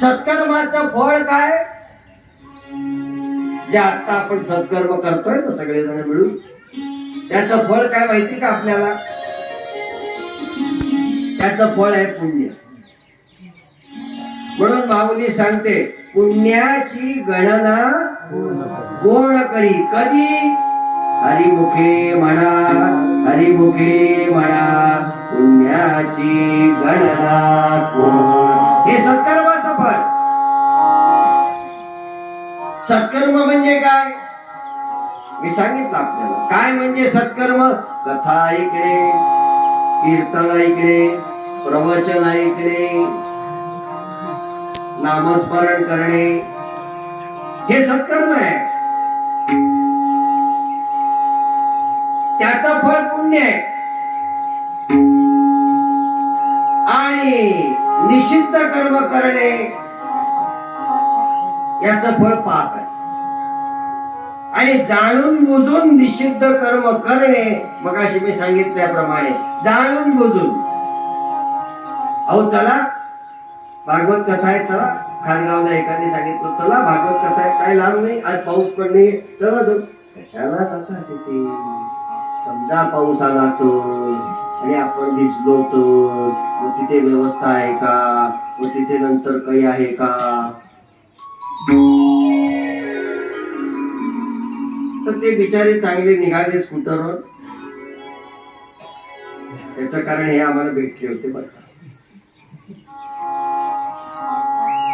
सत्कर्माचं फळ काय? जे आता आपण सत्कर्म करतोय ना सगळेजण मिळून त्याचं फळ काय माहिती का आपल्याला? त्याचं फळ आहे पुण्य. म्हणून माऊली सांगते पुण्याची गणना कोण करी? कधी? हरिमुखे म्हणा हरिमुखे म्हणा पुण्याची गणना कोण? हे सत्कर्म सत्कर्म म्हणजे काय? मी सांगितलं आपल्याला. काय म्हणजे सत्कर्म? कथा ऐकणे कीर्तन ऐकणे प्रवचन ऐकणे नामस्मरण करणे. हे सत्कर्म आहे. त्याचं फळ पुण्य आहे. आणि निषिद्ध कर्म करणे याच फळ पाप आहे. आणि जाणून बुजून निषिद्ध कर्म करणे मग अशी मी सांगितल्याप्रमाणे जाणून बुजून. अहो चला. भागवत कथा आहे चला. खानगावला एकाने सांगितलं चला. भागवत कथा आहे काय लांब नाही. आज पाऊस पडणे चला जाऊ कशाला जाता तिथे? समजा पाऊस आला तो आणि आपण भिजलो तर मग तिथे व्यवस्था आहे का? मग तिथे नंतर काही आहे का? तर ते बिचारे चांगले निघाले स्कूटरवर. त्याच कारण हे आम्हाला भेटले होते बरं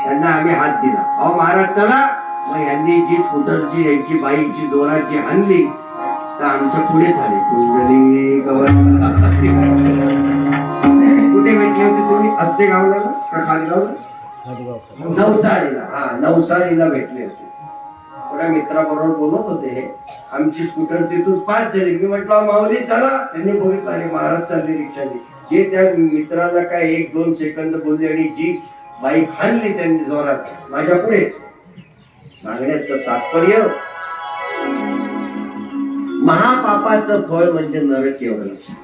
त्यांना आम्ही हात दिला. अहो महाराज चला. मग यांनी जी स्कूटरची यांची बाईकची जोराची जी आणली तर आमच्या पुढे झाले. कुंडली कुठे भेटले होते तुम्ही? असते गावला का खाली नवसारीला हा नवसारीला भेटले होते. थोड्या मित्राबरोबर बोलत होते हे. आमची स्कूटर तिथून पाच झाली. मी म्हटलं माऊली चला. त्यांनी बघितलं अरे महाराज चालले रिक्षाने. जे त्या मित्राला काय एक दोन सेकंद बोलले आणि जी बाईक हाणली त्यांनी जोरात माझ्या पुढे. सांगण्याचं तात्पर्य महापापाचं फळ म्हणजे नरक एवढं लक्षात.